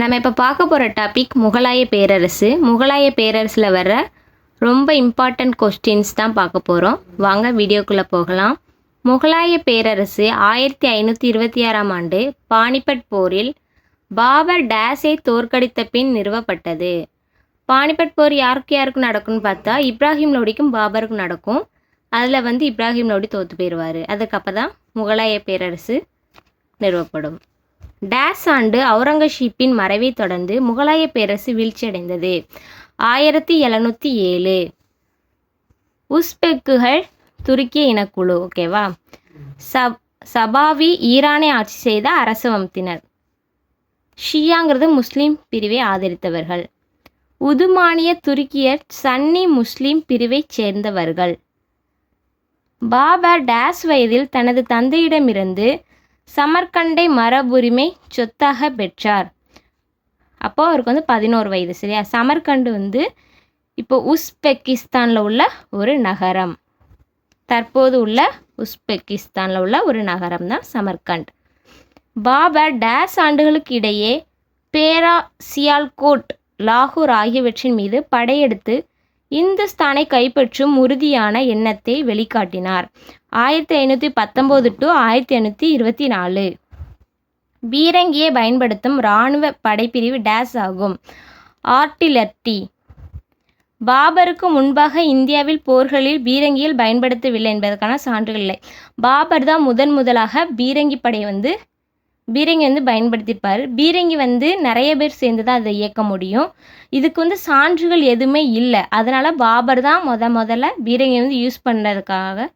நம்ம இப்போ பார்க்க போகிற டாபிக் முகலாய பேரரசு. முகலாய பேரரசில் வர்ற ரொம்ப இம்பார்ட்டண்ட் கொஸ்டின்ஸ் தான் பார்க்க போகிறோம் வாங்க வீடியோக்குள்ளே போகலாம். முகலாய பேரரசு ஆயிரத்தி ஐநூற்றி இருபத்தி ஆறாம் ஆண்டு பானிபட் போரில் பாபர் டேஸை தோற்கடித்த பின் நிறுவப்பட்டது. பானிபட் போர் யாருக்கு யாருக்கும் நடக்கும்னு பார்த்தா இப்ராஹிம் லோடிக்கும் பாபருக்கும் நடக்கும். அதில் வந்து இப்ராஹிம் லோடி தோற்று போயிடுவார் அதுக்கப்புறம் தான் முகலாய பேரரசு நிறுவப்படும். டேஸ் ஆண்டு அவுரங்கசீப்பின் மறைவை தொடர்ந்து முகலாய பேரரசு வீழ்ச்சியடைந்தது. ஆயிரத்தி எழுநூற்றி ஏழு. உஸ்பெக்குகள் துருக்கிய இனக்குழு ஓகேவா சப் சபாவி ஈரானை ஆட்சி செய்த அரச வம்சத்தினர் ஷியாங்கிறது முஸ்லீம் பிரிவை ஆதரித்தவர்கள். உதுமானிய துருக்கியர் சன்னி முஸ்லீம் பிரிவைச் சேர்ந்தவர்கள். பாபர் டேஸ் வயதில் தனது தந்தையிடமிருந்து சமர்கண்டை மரபுரிமை சொத்தாக பெற்றார். அப்போ அவருக்கு வந்து பதினோரு வயது சரியா? சமர்கண்டு வந்து இப்போ உஸ்பெக்கிஸ்தானில் உள்ள ஒரு நகரம். தற்போது உள்ள உஸ்பெக்கிஸ்தானில் உள்ள ஒரு நகரம் தான் சமர்கண்ட். பாபர் டேஸ் ஆண்டுகளுக்கு இடையே பேரா சியால்கோட் லாகூர் ஆகியவற்றின் மீது படையெடுத்து இந்துஸ்தானை கைப்பற்றும் உறுதியான எண்ணத்தை வெளிக்காட்டினார். ஆயிரத்தி ஐநூற்றி பத்தொம்போது டு ஆயிரத்தி ஐநூற்றி இருபத்தி நாலு. பீரங்கியை பயன்படுத்தும் இராணுவ படைப்பிரிவு டேஸ் ஆகும். ஆர்டிலர்டி. பாபருக்கு முன்பாக இந்தியாவில் போர்களில் பீரங்கியில் பயன்படுத்தவில்லை என்பதற்கான சான்றுகள் இல்லை. பாபர் தான் முதன் முதலாக பீரங்கி படை வந்து பீரங்கி வந்து பயன்படுத்தியிருப்பார். பீரங்கி வந்து நிறைய பேர் சேர்ந்து தான் அதை இயக்க முடியும். இதுக்கு வந்து சான்றுகள் எதுவுமே இல்லை. அதனால் பாபர் தான் முத முதல்ல பீரங்கி வந்து யூஸ் பண்ணுறதுக்காக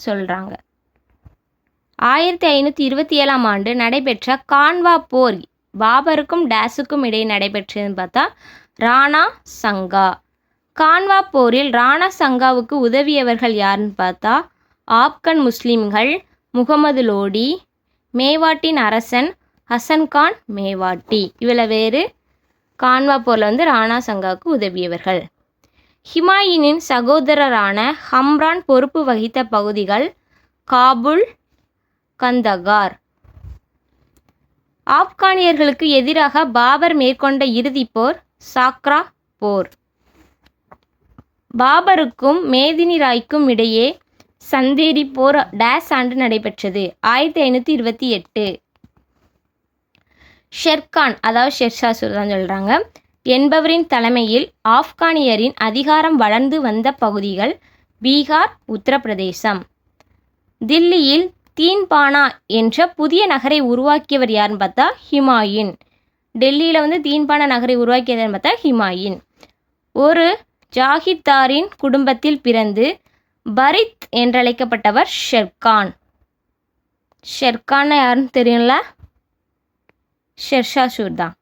சொல்கிறாங்க ஆயிரத்தி ஐநூற்றி இருபத்தி ஏழாம் ஆண்டு நடைபெற்ற கான்வா போர் பாபருக்கும் டேஸுக்கும் இடையே நடைபெற்றதுன்னு பார்த்தா ராணா சங்கா. கான்வா போரில் ராணா சங்காவுக்கு உதவியவர்கள் யாருன்னு பார்த்தா ஆப்கன் முஸ்லீம்கள் முகமது லோடி மேவாட்டின் அரசன் ஹசன்கான் மேவாட்டி. இவள வேறு கான்வா போரில் வந்து ராணா சங்காவுக்கு உதவியவர்கள். ஹிமாயினின் சகோதரரான ஹம்ரான் பொறுப்பு வகித்த பகுதிகள் காபுல் கந்தகார். ஆப்கானியர்களுக்கு எதிராக பாபர் மேற்கொண்ட இறுதிப் போர் சாக்ரா போர். பாபருக்கும் மேதினி ராய்க்கும் இடையே சந்தேரி போர் டேஸ் ஆண்டு நடைபெற்றது. ஆயிரத்தி ஐநூற்றி இருபத்தி எட்டு. ஷெர்கான் அதாவது ஷெர்ஷா தான் சொல்கிறாங்க என்பவரின் தலைமையில் ஆப்கானியரின் அதிகாரம் வளர்ந்து வந்த பகுதிகள் பீகார் உத்தரப்பிரதேசம். தில்லியில் தீன்பானா என்ற புதிய நகரை உருவாக்கியவர் யாருன்னு பார்த்தா ஹிமாயின். டெல்லியில் வந்து தீன்பானா நகரை உருவாக்கியதுன்னு பார்த்தா ஹிமாயின். ஒரு ஜாகித்தாரின் குடும்பத்தில் பிறந்து பரித் என்றழைக்கப்பட்டவர் ஷெர்கான். ஷெர்கான் யாருன்னு தெரியும்ல? ஷெர்ஷாசூர் தான்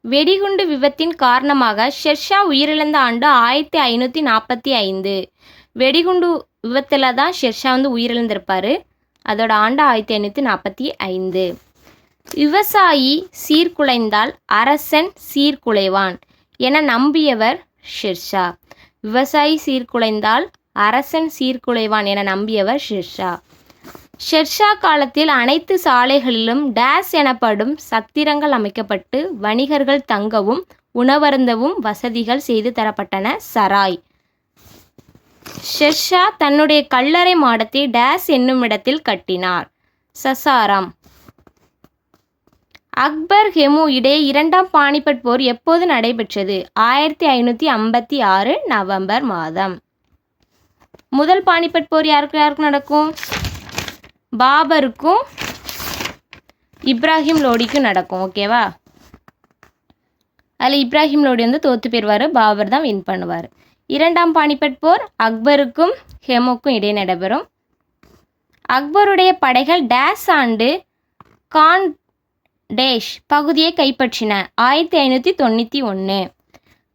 வெடிகுண்டு விபத்தின் காரணமாக ஷெர்ஷா உயிரிழந்த ஆண்டு ஆயிரத்தி ஐநூற்றி நாற்பத்தி ஐந்து. வெடிகுண்டு விபத்தில் தான் ஷெர்ஷா வந்து உயிரிழந்திருப்பார். அதோட ஆண்டு ஆயிரத்தி ஐநூற்றி நாற்பத்தி ஐந்து. விவசாயி சீர்குலைந்தால் அரசன் சீர்குலைவான் என நம்பியவர் ஷெர்ஷா. விவசாயி சீர்குலைந்தால் அரசன் சீர்குலைவான் என நம்பியவர் ஷெர்ஷா. ஷெர்ஷா காலத்தில் அனைத்து சாலைகளிலும் டேஸ் எனப்படும் சத்திரங்கள் அமைக்கப்பட்டு வணிகர்கள் தங்கவும் உணவருந்தவும் வசதிகள் செய்து தரப்பட்டன சராய். ஷெர்ஷா தன்னுடைய கல்லறை மாடத்தை டேஸ் என்னும் இடத்தில் கட்டினார். சசாராம். அக்பர் ஹெமு இடையே இரண்டாம் பானிபட் போர் எப்போது நடைபெற்றது? ஆயிரத்தி ஐநூற்றி ஐம்பத்தி ஆறு நவம்பர் மாதம். முதல் பானிபட் போர் யாருக்கு யாருக்கு நடக்கும்? பாபருக்கும் இப்ராஹிம் லோடிக்கும் நடக்கும் ஓகேவா அதில் இப்ராஹிம் லோடி வந்து தோற்று போயிடுவார் பாபர் தான் வின் பண்ணுவார். இரண்டாம் பானிபட் போர் அக்பருக்கும் ஹெமுக்கும் இடையே நடைபெறும். அக்பருடைய படைகள் டேஸ் ஆண்டு கான் டேஷ் பகுதியை கைப்பற்றின ஆயிரத்தி ஐநூற்றி தொண்ணூற்றி ஒன்று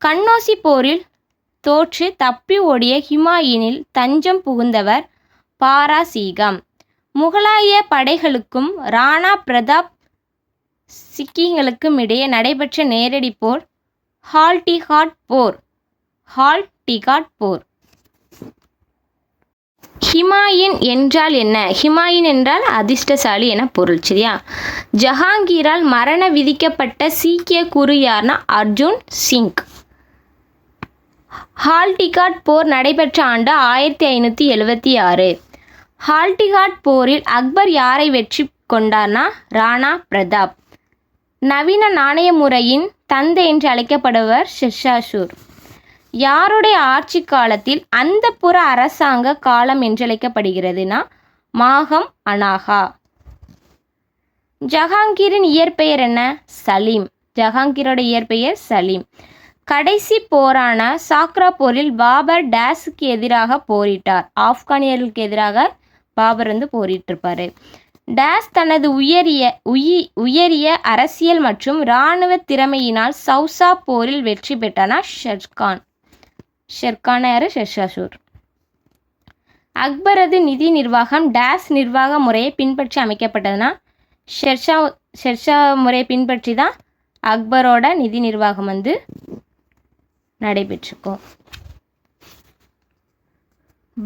கண்ணோசி போரில் தோற்று தப்பி ஓடிய ஹிமாயினில் தஞ்சம் புகுந்தவர் பாராசீகம். முகலாய படைகளுக்கும் ராணா பிரதாப் சிக்கிங்களுக்கும் இடையே நடைபெற்ற நேரடி போர் ஹால்டிகாட் போர் ஹால்டிகாட் போர். ஹிமாயின் என்றால் என்ன? ஹிமாயின் என்றால் அதிர்ஷ்டசாலி என பொருள் சரியா? ஜஹாங்கீரால் மரண விதிக்கப்பட்ட சீக்கிய குரு யார்னா அர்ஜுன் சிங். ஹால்டிகாட் போர் நடைபெற்ற ஆண்டு ஆயிரத்தி ஐநூற்றி எழுவத்தி ஆறு. ஹால்டிகாட் போரில் அக்பர் யாரை வெற்றி கொண்டார்னா? ராணா பிரதாப். நவீன நாணய முறையின் தந்தை என்று அழைக்கப்படுவர் ஷெர்ஷாசூர். யாருடைய ஆட்சி காலத்தில் அந்த புற அரசாங்க காலம் என்றழைக்கப்படுகிறதுனா மாகம் அனாகா. ஜஹாங்கீரின் இயற்பெயர் என்ன? சலீம். ஜஹாங்கீரோட இயற்பெயர் சலீம். கடைசி போரான சாக்ரா போரில் பாபர் டேஸுக்கு எதிராக போரிட்டார். ஆப்கானியர்களுக்கு எதிராக பாபர் வந்து போரிட்டிருப்பார். டேஸ் தனது உயரிய உயி உயரிய அரசியல் மற்றும் இராணுவ திறமையினால் சௌசா போரில் வெற்றி பெற்றனா? ஷெர்கான். ஷெர்கான் யாரு? ஷெர்ஷாசூர். அக்பரது நிதி நிர்வாகம் டேஸ் நிர்வாக முறையை பின்பற்றி அமைக்கப்பட்டதுன்னா ஷெர்ஷா ஷெர்ஷா முறையை பின்பற்றி தான் அக்பரோட நிதி நிர்வாகம் வந்து நடைபெற்றிருக்கும்.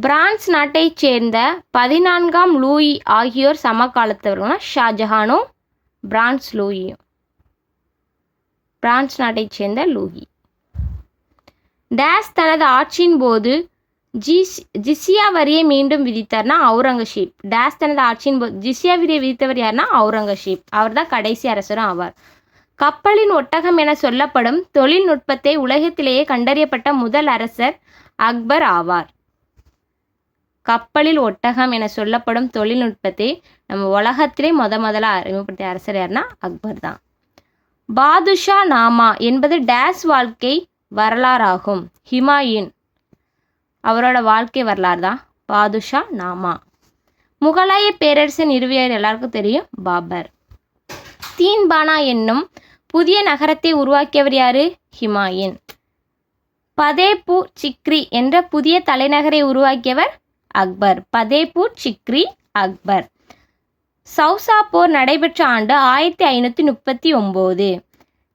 பிரான்ஸ் நாட்டைச் சேர்ந்த பதினான்காம் லூயி ஆகியோர் சமகாலத்தவர்கள்னா ஷாஜஹானும் பிரான்ஸ் லூயியும். பிரான்ஸ் நாட்டைச் சேர்ந்த லூயி. டேஸ் தனது ஆட்சியின் போது ஜிஸ் ஜிசியா வரியை மீண்டும் விதித்தார்னா அவுரங்கசீப். டேஸ் தனது ஆட்சியின் போது ஜிசியா வரியை விதித்தவர் யாருன்னா அவுரங்கசீப். அவர் தான் கடைசி அரசரும் ஆவார். கப்பலின் ஒட்டகம் என சொல்லப்படும் தொழில்நுட்பத்தை உலகத்திலேயே கண்டறியப்பட்ட முதல் அரசர் அக்பர் ஆவார். கப்பலில் ஒட்டகம் என சொல்லப்படும் தொழில்நுட்பத்தை நம்ம உலகத்திலே முத முதலாக அறிமுகப்படுத்திய அரசர் யாருன்னா அக்பர் தான். பாதுஷா நாமா என்பது டேஸ் வாழ்க்கை வரலாறாகும். ஹிமாயின் அவரோட வாழ்க்கை வரலாறு தான். பாதுஷா நாமா. முகலாய பேரரசின் நிறுவியர் எல்லாருக்கும் தெரியும் பாபர். தீன்பானா என்னும் புதிய நகரத்தை உருவாக்கியவர் யாரு? ஹிமாயின். பதேபூர் சிக்ரி என்ற புதிய தலைநகரை உருவாக்கியவர் அக்பர். பதேபூர் சிக்ரி அக்பர். சௌசா போர் நடைபெற்ற ஆண்டு ஆயிரத்தி ஐநூற்றி முப்பத்தி ஒம்போது.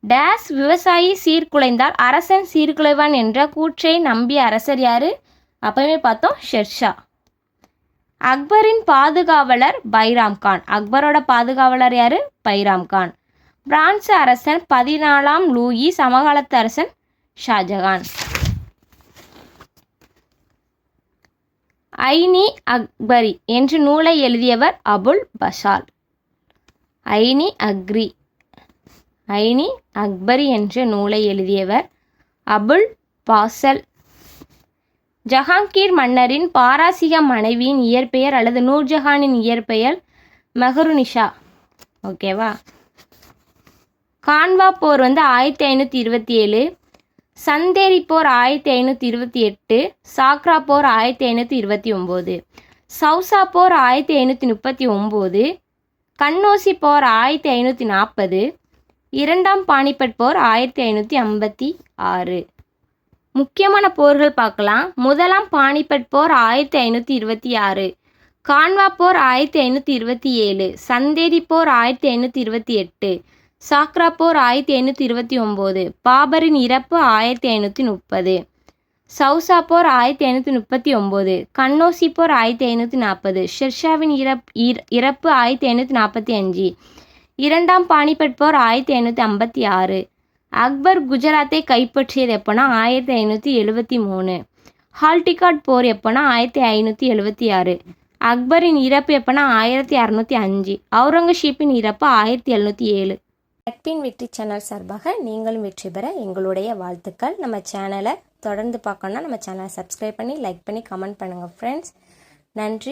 டேஸ் விவசாயி சீர்குலைந்தால் அரசன் சீர்குலைவான் என்ற கூற்றை நம்பிய அரசர் யாரு? அப்பவே பார்த்தோம் ஷெர்ஷா. அக்பரின் பாதுகாவலர் பைராம் கான். அக்பரோட பாதுகாவலர் யாரு? பைராம் கான். பிரான்ஸ் அரசன் பதினாலாம் லூயி சமகாலத்து அரசன் ஷாஜகான். ஐனி அக்பரி என்று நூலை எழுதியவர் அபுல் பஷால் ஐனி அக்ரி ஐனி அக்பரி என்ற நூலை எழுதியவர் அபுல் பாசல். ஜஹாங்கீர் மன்னரின் பாராசிக மனைவியின் இயற்பெயர் அல்லது நூர்ஜஹானின் இயற்பெயர் மெஹருனிஷா. ஓகேவா? கான்வா போர் வந்து ஆயிரத்தி ஐநூற்றி இருபத்தி ஏழு சந்தேரி போர் ஆயிரத்தி ஐநூற்றி இருபத்தி எட்டு சாக்ரா போர் ஆயிரத்தி ஐநூற்றி இருபத்தி ஒம்பது சவுசா போர் ஆயிரத்தி ஐநூற்றி முப்பத்தி ஒம்பது கண்ணோசி போர் ஆயிரத்தி ஐநூற்றி நாற்பது இரண்டாம் பானிபட் போர் ஆயிரத்தி ஐநூற்றி ஐம்பத்தி ஆறு. முக்கியமான போர்கள் பார்க்கலாம். முதலாம் பானிபட் போர் ஆயிரத்தி ஐநூற்றி இருபத்தி ஆறு கான்வா போர் ஆயிரத்தி ஐநூற்றி இருபத்தி ஏழு சந்தேரி போர் ஆயிரத்தி ஐநூற்றி இருபத்தி எட்டு சாக்ரா போர் ஆயிரத்தி ஐநூற்றி இருபத்தி ஒம்பது. பாபரின் இறப்பு ஆயிரத்தி ஐநூற்றி முப்பது. சௌசா போர் ஆயிரத்தி ஐநூற்றி முப்பத்தி ஒம்பது. கண்ணோசி போர் ஆயிரத்தி ஐநூற்றி நாற்பது. ஷெர்ஷாவின் இறப் இறப்பு ஆயிரத்தி ஐநூற்றி நாற்பத்தி அஞ்சு. இரண்டாம் பானிபட் போர் ஆயிரத்தி ஐநூற்றி ஐம்பத்தி ஆறு. அக்பர் குஜராத்தை கைப்பற்றியது எப்போனா ஆயிரத்தி ஐநூற்றி எழுபத்தி மூணு. ஹால்டிகாட் போர் எப்போனா ஆயிரத்தி ஐநூற்றி எழுபத்தி ஆறு. அக்பரின் இறப்பு எப்போனா ஆயிரத்தி அறநூற்றி அஞ்சு. அவுரங்கசீப்பின் இறப்பு ஆயிரத்தி எழுநூற்றி ஏழு. நட்பின் வெற்றி சேனல் சார்பாக நீங்களும் வெற்றி பெற எங்களுடைய வாழ்த்துக்கள். நம்ம சேனலை தொடர்ந்து பார்க்கணுன்னா நம்ம சேனலை சப்ஸ்கிரைப் பண்ணி லைக் பண்ணி கமெண்ட் பண்ணுங்கள் ஃப்ரெண்ட்ஸ் நன்றி.